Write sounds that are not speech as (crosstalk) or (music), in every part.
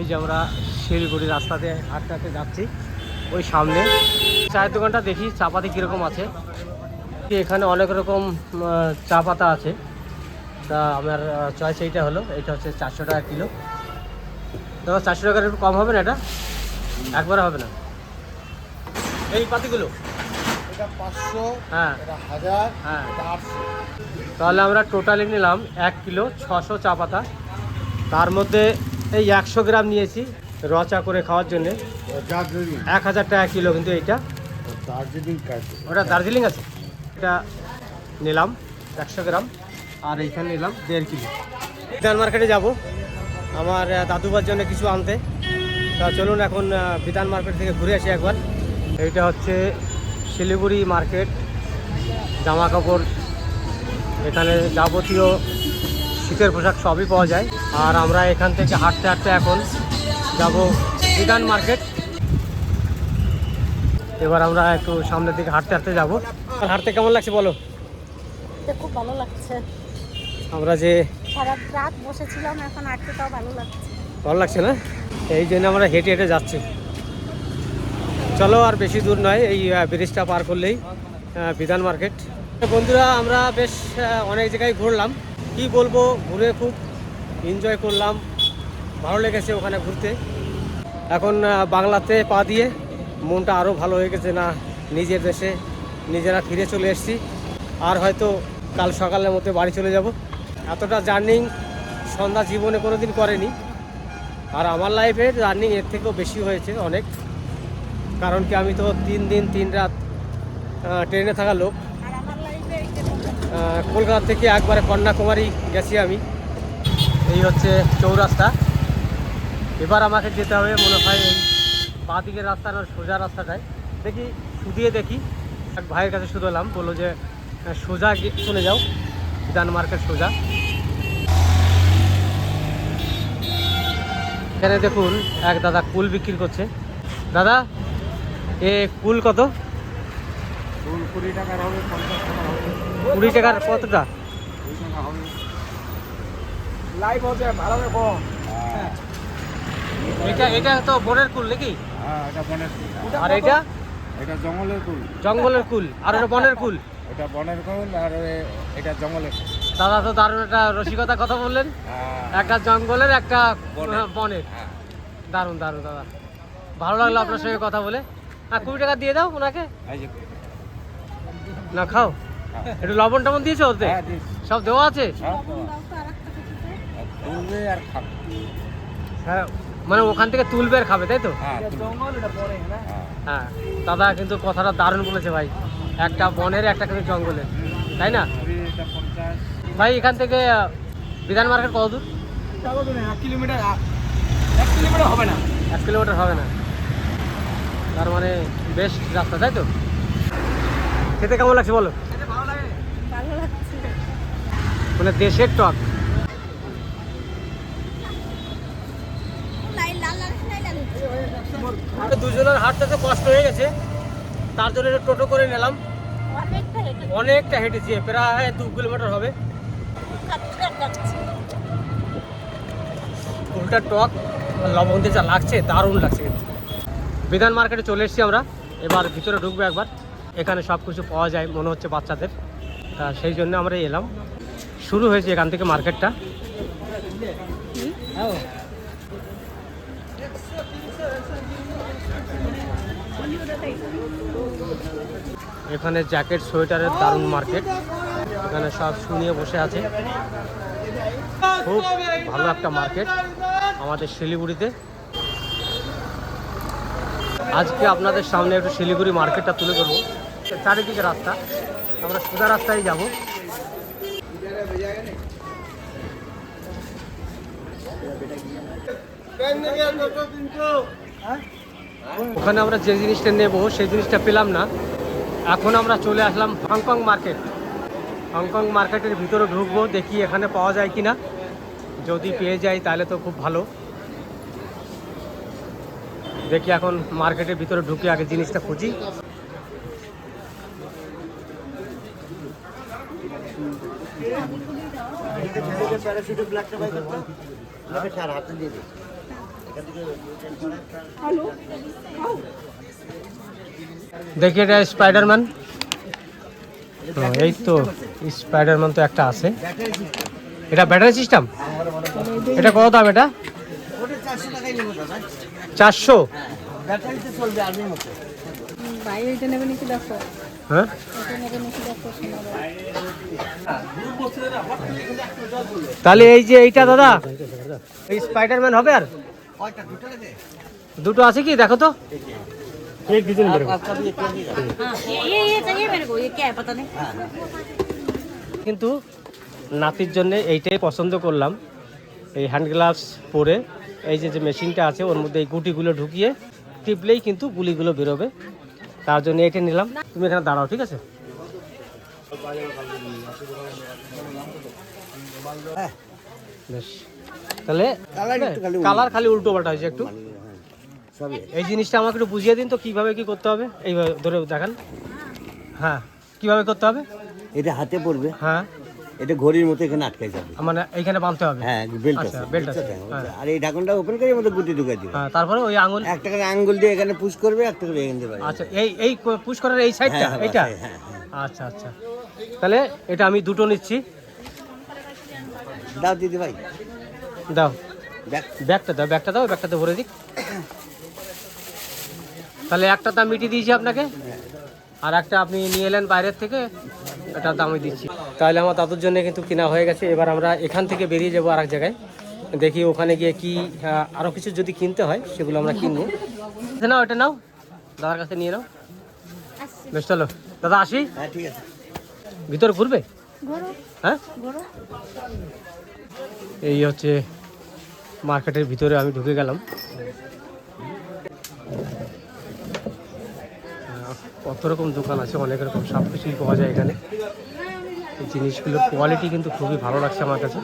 এই যে আমরা শিলিগুড়ি রাস্তাতে হাঁটতে হাঁটতে যাচ্ছি ওই সামনে। চায়ের দোকানটা দেখি চা পাতি কীরকম আছে। এখানে অনেক রকম চা পাতা আছে। তা আমার চয়েস এইটা হলো এটা হচ্ছে চারশো টাকা কিলো। তো চারশো টাকার একটু কম হবে না এটা? একবারে হবে না। এই পাতিগুলো? এটা পাঁচশো হ্যাঁ। হাজার হ্যাঁ। আটশো। তাহলে আমরা টোটালি নিলাম এক কিলো ছশো চা পাতা। তার মধ্যে এই একশো গ্রাম নিয়েছি রচা করে খাওয়ার জন্যে। দার্জিলিং। এক হাজার টাকা কিলো কিন্তু এইটা। দার্জিলিং ওটা দার্জিলিং আছে। এটা নিলাম একশো গ্রাম। আর এইখানে নিলাম দেড় কিলো। বিধান মার্কেটে যাব। আমার দাদুবার জন্য কিছু আনতে। তা চলুন এখন বিধান মার্কেট থেকে ঘুরে আসি একবার। এইটা হচ্ছে শিলিগুড়ি মার্কেট জামা কাপড়। এখানে যাবতীয় শীতের পোশাক সবই পাওয়া যায়। আর আমরা এখান থেকে হাঁটতে হাঁটতে এখন যাব বিধান মার্কেট। এবার আমরা একটু সামনের দিকে হাঁটতে হাঁটতে যাব। হাঁটতে কেমন লাগছে বলো? খুব ভালো লাগছে। আমরা যে সারা রাত বসেছিলাম এখন আটকে তাও ভালো লাগছে। ভালো লাগছে না? এই জন্য আমরা হেঁটে হেঁটে যাচ্ছি। চলো আর বেশি দূর নয় এই ব্রিজটা পার করলেই বিধান মার্কেট। বন্ধুরা আমরা বেশ অনেক জায়গায় ঘুরলাম। কি বলব, ঘুরে খুব এনজয় করলাম। ভালো লেগেছে ওখানে ঘুরতে। এখন বাংলাতে পা দিয়ে মনটা আরও ভালো হয়ে গেছে না নিজের দেশে। নিজেরা ফিরে চলে এসেছি। আর হয়তো কাল সকালের মধ্যে বাড়ি চলে যাব। এতটা জার্নিং সন্ধ্যা জীবনে কোনো দিন করেনি। আর আমার লাইফে রানিং এর থেকেও বেশি হয়েছে অনেক। কারণ কি আমি তো তিন দিন, তিন রাত ট্রেনে থাকা লোক আর আমার লাইফে আহ, কলকাতা থেকে একবারে কন্যাকুমারী গেছি আমি। এই হচ্ছে চৌরাস্তা। এবার আমাকে যেতে হবে মনে হয় এই বাঁ দিকের রাস্তা না সোজা রাস্তাটায়। দেখি, শুধিয়ে দেখি। এক ভাইয়ের কাছে শুধলাম, বলল যে সোজা গিয়ে চলে যাও। বিধান মার্কেট সোজা। এখানে দেখুন, এক দাদা কুল বিক্রি করছে। দাদা, এ কুল কত? ফুল কুড়ি টাকার হবে, পঞ্চাশ হবে। কুড়ি টাকার কতটা? লাইভ হচ্ছে ভালো কম। এটা এটা তো বনের কুল নাকি? হ্যাঁ এটা বনের কুল। আর এটা? এটা জঙ্গলের কুল। জঙ্গলের কুল আর এটা বনের কুল? এটা বনের কুল আর এটা জঙ্গলের দাদা তো দারুণ একটা রসিকতা কথা বললেন। হ্যাঁ, একটা জঙ্গলের একটা বনের। হ্যাঁ দারুণ দারুণ দাদা। ভালো লাগল আপনার সঙ্গে কথা বলে। হ্যাঁ কুড়ি টাকা দিয়ে দাও ওনাকে। না খাও। হ্যাঁ। একটু লবণ টবণ দিয়েছ ওতে? হ্যাঁ সব দেওয়া আছে? খাবে। হ্যাঁ মানে ওখান থেকে তুলবে আর খাবে তাই তো? হ্যাঁ। হ্যাঁ। হ্যাঁ। দাদা কিন্তু কথাটা দারুণ বলেছে ভাই। একটা বনের একটা কিন্তু জঙ্গলের তাই না? ভাই এখান থেকে বিধান মার্কেট কত দূর? এক কিলোমিটার এক কিলোমিটার হবে না। এক কিলোমিটার হবে না। তার মানে বেস্ট রাস্তা তাই তো? খেতে কেমন লাগছে বলো? মানে দেশের টক। দুজনের হাঁটতে তো কষ্ট হয়ে গেছে, তার জন্য টোটো করে নিলাম। অনেকটা হেঁটে হেঁটেছি, প্রায় দু কিলোমিটার হবে। উল্টা টক লবণ দিয়ে যা লাগছে, দারুণ লাগছে কিন্তু। বিধান মার্কেটে চলে এসেছি আমরা। এবার ভিতরে ঢুকবো একবার। এখানে সব কিছু পাওয়া যায়, মনে হচ্ছে বাচ্চাদের। তা সেই জন্য আমরা এলাম। শুরু হয়েছে এখান থেকে মার্কেটটা। এখানে জ্যাকেট, সোয়েটারের দারুণ মার্কেট। এখানে সব শুনিয়ে বসে আছে। খুব ভালো একটা মার্কেট আমাদের শিলিগুড়িতে। আজকে আপনাদের সামনে একটু শিলিগুড়ি মার্কেটটা তুলে ধরবো। চারিদিকে রাস্তা। আমরা সোজা রাস্তায় যাব। ওখানে আমরা যে জিনিসটা নেব, সেই জিনিসটা পেলাম না। এখন আমরা চলে আসলাম হংকং মার্কেট। হংকং মার্কেটের ভিতরে ঢুকবো, দেখি এখানে পাওয়া যায় কি না যদি পেয়ে যাই, তাহলে তো খুব ভালো। দেখি এখন মার্কেটের ভিতরে ঢুকে আগে জিনিসটা খুঁজি। হাতে দিয়ে দে দেখি এটা স্পাইডারম্যান এই তো স্পাইডারম্যান তো একটা আছে। এটা ব্যাটারি সিস্টেম? এটা কত দাম এটা? চারশো। হ্যাঁ? তাহলে এই যে এইটা দাদা স্পাইডারম্যান হবে আর? দুটো আছে কি দেখো তো एक डीजल मेरे को हाँ ये ये ये चाहिए मेरे को ये क्या है पता नहीं কিন্তু নাতির জন্য এইটাই পছন্দ করলাম এই হ্যান্ড গ্লাভস পরে এই যে যে মেশিনটা আছে ওর মধ্যে এই গুটিগুলো ঢুকিয়ে টিপলেই কিন্তু গুলিগুলো বেরোবে তার জন্য এটা নিলাম তুমি এখানে দাঁড়াও ঠিক আছে বেশ। তাহলে কালার খালি উল্টো। পাল্টা হয়েছে একটু। এই জিনিসটা আমাকে একটু বুঝিয়ে দিন তো কীভাবে কি করতে হবে? এইভাবে ধরে দেখান। হ্যাঁ কীভাবে করতে হবে? এটা হাতে পড়বে। হ্যাঁ। এটা ঘড়ির মতো এখানে আটকে যাবে। মানে এইখানে বাঁধতে হবে? হ্যাঁ বেল্ট আচ্ছা, আছে belt আছে? হ্যাঁ। আর এই ঢাকনটা ওপেন করে মধ্যে গুটি ঢুকাই দিবে হ্যাঁ তারপরে ওই আঙুল? একটা করে আঙ্গুল দিয়ে এখানে পুশ করবে একটা করে এখান দিয়ে আচ্ছা এই এই পুশ করার এই সাইডটা হ্যাঁ, হ্যাঁ, হ্যাঁ, হ্যাঁ, আচ্ছা আচ্ছা। তাহলে এটা আমি দুটো নিচ্ছি। দাও দিদি ভাই। দাও। ব্যাগটা দাও ব্যাগটা দাও ব্যাগটাতে ভরে দিক। তাহলে একটা দাম মিটিয়ে দিয়েছি আপনাকে। আর একটা আপনি নিয়ে এলেন বাইরের থেকে এটা দামই দিচ্ছি। তাহলে আমার দাদুর জন্য কিন্তু কেনা হয়ে গেছে। এবার আমরা এখান থেকে বেরিয়ে যাব আর এক জায়গায়। দেখি ওখানে গিয়ে কি আরও কিছু যদি কিনতে হয় সেগুলো আমরা কিনবো। নাও এটা নাও। দাদার কাছে নিয়ে নাও। বেশ চলো। দাদা আসি? হ্যাঁ ঠিক আছে। ভিতরে ঘুরবে? হ্যাঁ? এই হচ্ছে মার্কেটের ভিতরে আমি ঢুকে গেলাম। কত রকম দোকান আছে, অনেক রকম সব কিছুই পাওয়া যায় এখানে। জিনিসগুলোর কোয়ালিটি কিন্তু খুবই ভালো লাগছে আমার কাছে।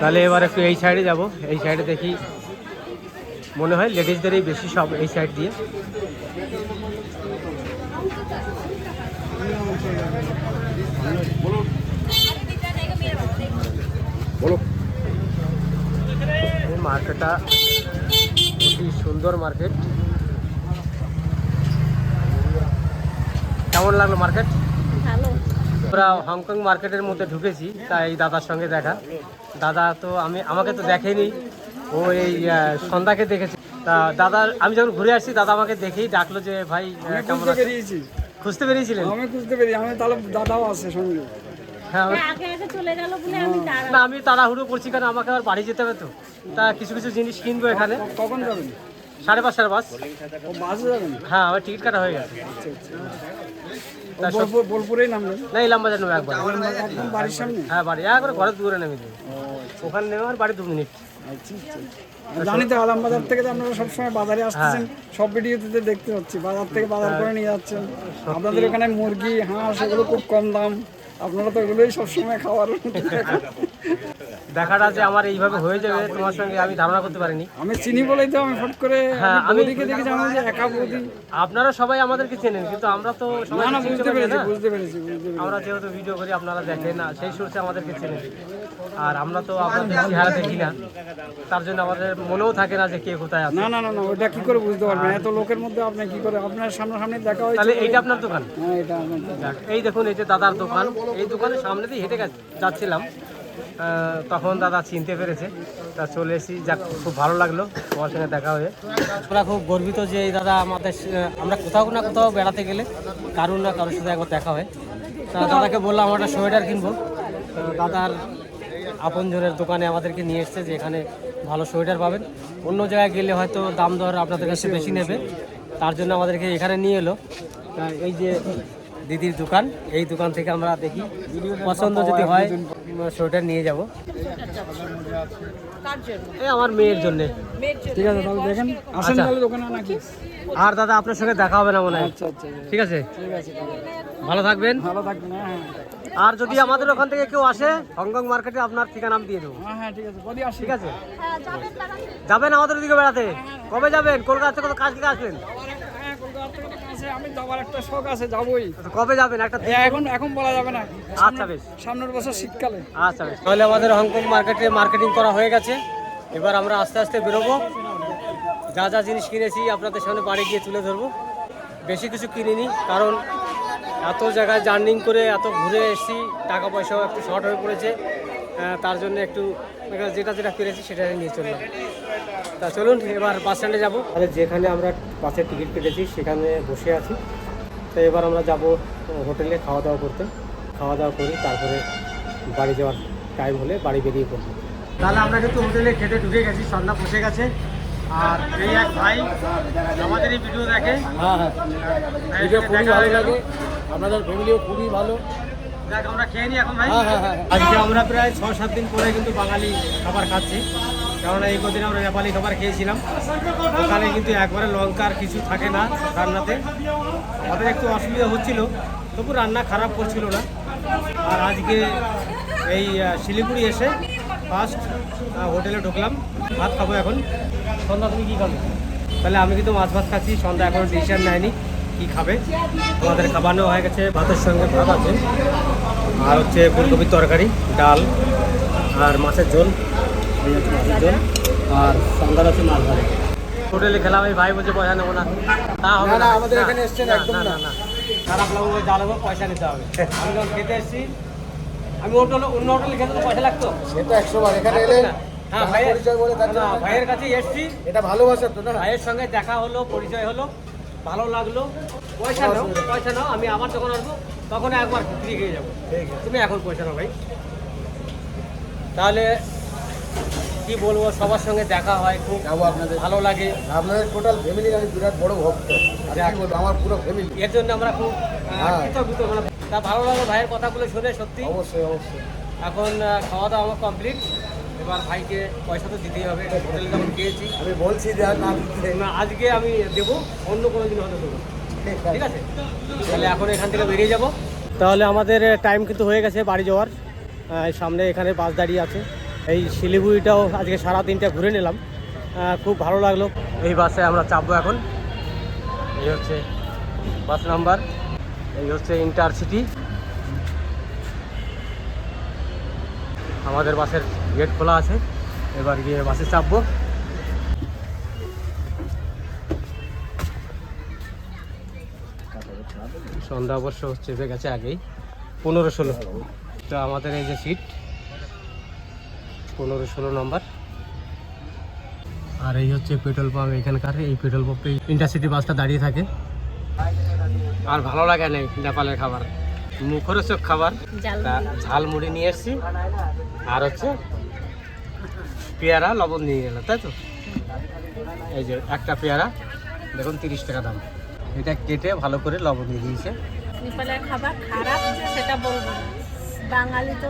তাহলে এবার একটু এই সাইডে যাব। এই সাইডে দেখি মনে হয় লেডিসদেরই বেশি সব এই সাইড দিয়ে। মার্কেটটা অতি সুন্দর মার্কেট। কেমন লাগল মার্কেট? আমরা হংকং মার্কেটের মধ্যে ঢুকেছি তাই দাদার সঙ্গে দেখা। দাদা তো আমি আমাকে তো দেখেনি। ও এই সন্ধ্যাকে দেখেছে। তা দাদা আমি যখন ঘুরে আসছি দাদা আমাকে দেখেই ডাকলো যে ভাই কেমন? বেরিয়েছি। খুঁজতে পেরেছিলেন আমি খুঁজতে বেরিয়ে আমি তাহলে দাদাও আছে সঙ্গে। হ্যাঁ আমি- আগে আগে চলে গেল বলে আমি দাঁড়া না আমি তাড়াহুড়ো করছি কারণ আমাকে আবার বাড়ি যেতে হবে তো। তা কিছু কিছু জিনিস কিনবো এখানে। কখন যাবেন? সাড়ে পাঁচটার বাস। ও বাসে যাবেন? হ্যাঁ আমার টিকিট কাটা হয়ে গেছে। ও বোলপুর বোলপুরেই নামবেন? না ইলাম বাজার নেব একবার। বাড়ির সামনে? হ্যাঁ বাড়ি একবার ঘরের দূরে নেমে দেবো ওখানে নেমে আমার বাড়ি দু মিনিট। আচ্ছা আচ্ছা জানি তো আলামবাজার থেকে তো আপনারা সবসময় বাজারে আসতেছেন। সব ভিডিওতে দেখতে পাচ্ছি। বাজার থেকে বাজার করে নিয়ে যাচ্ছেন। আপনাদের ওখানে মুরগি হাঁস এগুলো খুব কম দাম। আপনারা তো এগুলোই সবসময় খাওয়ার (laughs) দেখাটা যে আমার এইভাবে হয়ে যাবে তোমার সঙ্গে আমি ধারণা করতে পারিনি। আমি চিনি বলেই তো আমি ফট করে হ্যাঁ, আমি বৌদিকে দেখে জানো যে একা বৌদি। আপনারা সবাই আমাদেরকে চেনেন কিন্তু আমরা তো সবাই না। বুঝতে পেরেছি বুঝতে পেরেছি। আমরা যেহেতু ভিডিও করি আপনারা দেখেন না সেই সূত্রে আমাদেরকে চেনেন। আর আমরা তো আপনাদের চেহারা দেখি না। তার জন্য আমাদের মনেও থাকে না যে কে কোথায় আছে। না না না না ওটা কি করে বুঝতে পারবেন? এত লোকের মধ্যে আপনি কি করে আপনার সামনাসামনি দেখা হয়েছে তাহলে এইটা আপনার দোকান? হ্যাঁ এটা আমার এই দেখুন এই যে দাদার দোকান এই দোকানের সামনে দিয়ে হেঁটে যাচ্ছিলাম। তখন দাদা চিনতে পেরেছে। তা চলে এসেছি, যাক, খুব ভালো লাগল তোমার সঙ্গে দেখা হয়ে। আমরা খুব গর্বিত যে এই দাদা আমাদের আমরা কোথাও না কোথাও বেড়াতে গেলে কারুর না কারোর সাথে একবার দেখা হয়। তা দাদাকে বললাম, আমরা সোয়েটার কিনবো। দাদার আপনজনের দোকানে আমাদেরকে নিয়ে এসছে যে এখানে ভালো সোয়েটার পাবেন। অন্য জায়গায় গেলে হয়তো দাম দর আপনাদের কাছে বেশি নেবে। তার জন্য আমাদেরকে এখানে নিয়ে এলো। এই যে দিদির দোকান। এই দোকান থেকে আমরা দেখি পছন্দ যদি হয় সোয়েটার নিয়ে যাব। এই আমার মেয়ের জন্য। ঠিক আছে তাহলে দেখেন আসেন আচ্ছা। তাহলে দোকানে নাকি আর দাদা আপনার সঙ্গে দেখা হবে না মনে হয়? আচ্ছা আচ্ছা ঠিক আছে? ঠিক আছে তাহলে। ভালো থাকবেন। ভালো থাকবেন হ্যাঁ হ্যাঁ। আর যদি আমাদের ওখান থেকে কেউ আসে হংকং মার্কেটে আপনার ঠিকানা আমি দিয়ে দেবো। হ্যাঁ হ্যাঁ ঠিক আছে বলি আসি। ঠিক আছে? হ্যাঁ যাবেন আমাদের ওদিকে বেড়াতে। কবে যাবেন? কলকাতা থেকে কাজ থেকে আসবেন হ্যাঁ কলকাতা থেকে তো কাছে আছে আমি যাবার একটা শখ আছে যাবোই। কবে যাবেন? একটা এখন এখন বলা যাবে না। আচ্ছা বেশ। সামনের বছর শীতকালে। আচ্ছা বেশ। তাহলে আমাদের হংকং মার্কেটে মার্কেটিং করা হয়ে গেছে। এবার আমরা আস্তে আস্তে বেরোবো। যা যা জিনিস কিনেছি আপনাদের সামনে বাড়ি গিয়ে তুলে ধরবো। বেশি কিছু কিনিনি কারণ এত জায়গায় জার্নিং করে এত ঘুরে এসেছি টাকা পয়সাও একটু শর্ট হয়ে পড়েছে। তার জন্য একটু যেটা যেটা পেরেছি সেটা নিয়ে চললাম। তা চলুন এবার বাস স্ট্যান্ডে যাব। তাহলে যেখানে আমরা বাসের টিকিট কেটেছি সেখানে বসে আছি। তো এবার আমরা যাব হোটেলে খাওয়া দাওয়া করতে। খাওয়া দাওয়া করি তারপরে বাড়ি যাওয়ার টাইম হলে বাড়ি বেরিয়ে পড়ব। তাহলে আমরা কিন্তু হোটেলে খেতে ঢুকে গেছি সন্ধ্যা বসে গেছে। আর এই এক ভাই আমাদের এই ভিডিও দেখে। হ্যাঁ হ্যাঁ। ভিডিও খুবই ভালো লাগে। আপনাদের ফ্যামিলিও খুবই ভালো। দেখ আমরা খেয়ে নিই এখন ভাই। হ্যাঁ হ্যাঁ হ্যাঁ। আজকে আমরা প্রায় ছ সাত দিন পরে কিন্তু বাঙালি খাবার খাচ্ছি। কারণ এই কদিন আমরা নেপালি খাবার খেয়েছিলাম। ওখানে কিন্তু একবারে লঙ্কার কিছু থাকে না রান্নাতে। আমাদের একটু অসুবিধা হচ্ছিল, তবু রান্না খারাপ করছিল না। আর আজকে এই শিলিগুড়ি এসে ফার্স্ট হোটেলে ঢুকলাম। ভাত খাব এখন। সন্ধ্যা, তুমি কী খাবে? তাহলে আমি কিন্তু মাছ ভাত খাচ্ছি। সন্ধ্যা এখনও ডিসিশন নেয়নি কী খাবে। আমাদের খাবানো হয়ে গেছে, ভাতের সঙ্গে ভাত আছে। আর হচ্ছে ফুলকপির তরকারি, ডাল আর মাছের ঝোল। আর সন্ধ্যার হচ্ছে মাছ ভাজা হোটেলে খেলাম এই ভাই বলছে পয়সা নেব না। তা হবে না, আমাদের এখানে এসছেন না, একদম না না। খারাপ লাগবে যা লাগবে পয়সা নিতে হবে। আমি যখন খেতে এসেছি আমি হোটেলে অন্য হোটেলে খেতে তো পয়সা লাগতো। সেটা একশো বার। এখানে এলে হ্যাঁ ভাইয়ের পরিচয় বলে ভাইয়ের কাছে এসেছি। এটা ভালোবাসা তো না ভাইয়ের সঙ্গে দেখা হলো পরিচয় হলো ভালো লাগল। পয়সা নাও পয়সা নাও আমি আবার যখন আসব তখন একবার ফ্রি খেয়ে যাব। ঠিক তুমি এখন পয়সা নাও ভাই। তাহলে কি বলব সবার সঙ্গে দেখা হয় খুব আপনাদের। ভালো লাগে। আপনাদের টোটাল ফ্যামিলি আমি বিরাট বড় ভক্ত। আমার পুরো ফ্যামিলি এর জন্য আমরা খুব হ্যাঁ। মানে তা ভালো লাগল ভাইয়ের কথাগুলো শুনে সত্যি। অবশ্যই অবশ্যই। এখন খাওয়া দাওয়া আমার কমপ্লিট এবার ভাইকে পয়সা তো দিতেই হবে হোটেল যখন খেয়েছি। আমি বলছি যে আর না না আজকে আমি দেবো অন্য কোনো দিন হয়তো দেবো। ঠিক আছে। তাহলে এখন এখান থেকে বেরিয়ে যাব। তাহলে আমাদের টাইম কিন্তু হয়ে গেছে বাড়ি যাওয়ার। সামনে এখানে বাস দাঁড়িয়ে আছে। এই শিলিগুড়িটাও আজকে সারা দিনটা ঘুরে নিলাম। খুব ভালো লাগল। এই বাসে আমরা চাপবো এখন। এই হচ্ছে বাস নাম্বার। এই হচ্ছে ইন্টারসিটি। আমাদের বাসের গেট খোলা আছে। এবার গিয়ে বাসে চাপবো। সন্ধ্যা অবশ্য চেপে গেছে আগেই। পনেরো ষোলো। তো আমাদের এই যে সিট পনেরো ষোলো নম্বর। আর এই হচ্ছে পেট্রোল পাম্প এখানকার এই পেট্রোল পাম্পে ইন্টারসিটি বাসটা দাঁড়িয়ে থাকে। আর ভালো লাগে না নেপালের খাবার। মুখরোচক খাবার। ঝালমুড়ি। নিয়ে এসছি। আর হচ্ছে পেয়ারা লবণ নিয়ে গেল তাই তো? এই যে একটা পেয়ারা দেখুন তিরিশ টাকা দাম। এটা কেটে ভালো করে লবণ দিয়ে দিয়েছে। নেপালের খাবার খারাপ সেটা বলব বাঙালি তো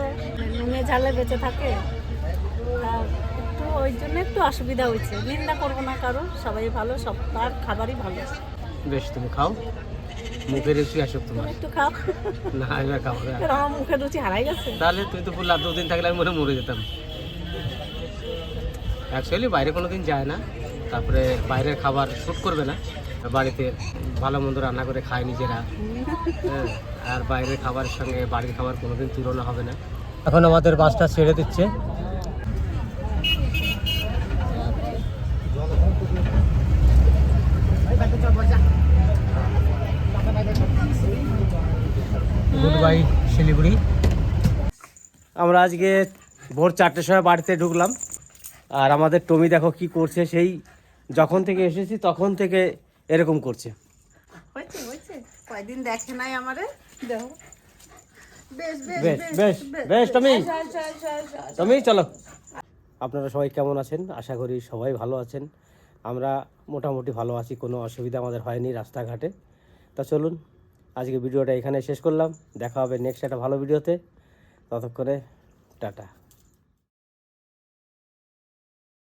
নুনে ঝালে বেঁচে থাকে। একটু ওই জন্য একটু অসুবিধা হয়েছে। নিন্দা করব না কারও সবাই ভালো সব তার খাবারই ভালো। বেশ তুমি খাও। মুখের রুচি আসুক তোমার। একটু খাও। না এবার খাও আমার মুখের রুচি হারাই গেছে। তাহলে তুই তো বললা দুদিন থাকলে আমি মনে মরে যেতাম। অ্যাকচুয়ালি বাইরে কোনো দিন যায় না। তারপরে বাইরের খাবার শ্যুট করবে না। বাড়িতে ভালো মন্দ রান্না করে খায় নিজেরা। হ্যাঁ আর বাইরের খাবারের সঙ্গে বাড়ির খাবার কোনোদিন তুলনা হবে না। এখন আমাদের বাসটা ছেড়ে দিচ্ছে। Goodbye Siliguri. আমরা আজকে ভোর চারটের সময় বাড়িতে ঢুকলাম। আর আমাদের টমি দেখো কি করছে সেই যখন থেকে এসেছি তখন থেকে এরকম করছে। হয়েছে হয়েছে। কয়দিন দেখে নাই আমারে। দেখো। বেশ বেশ বেশ বেশ টমি। টমি চলো। আপনারা সবাই কেমন আছেন? আশা করি সবাই ভালো আছেন। আমরা মোটামুটি ভালো আছি কোনো অসুবিধা আমাদের হয়নি রাস্তাঘাটে। তা চলুন আজকে ভিডিওটা এখানে শেষ করলাম। দেখা হবে নেক্সট একটা ভালো ভিডিওতে। ততক্ষণে টাটা।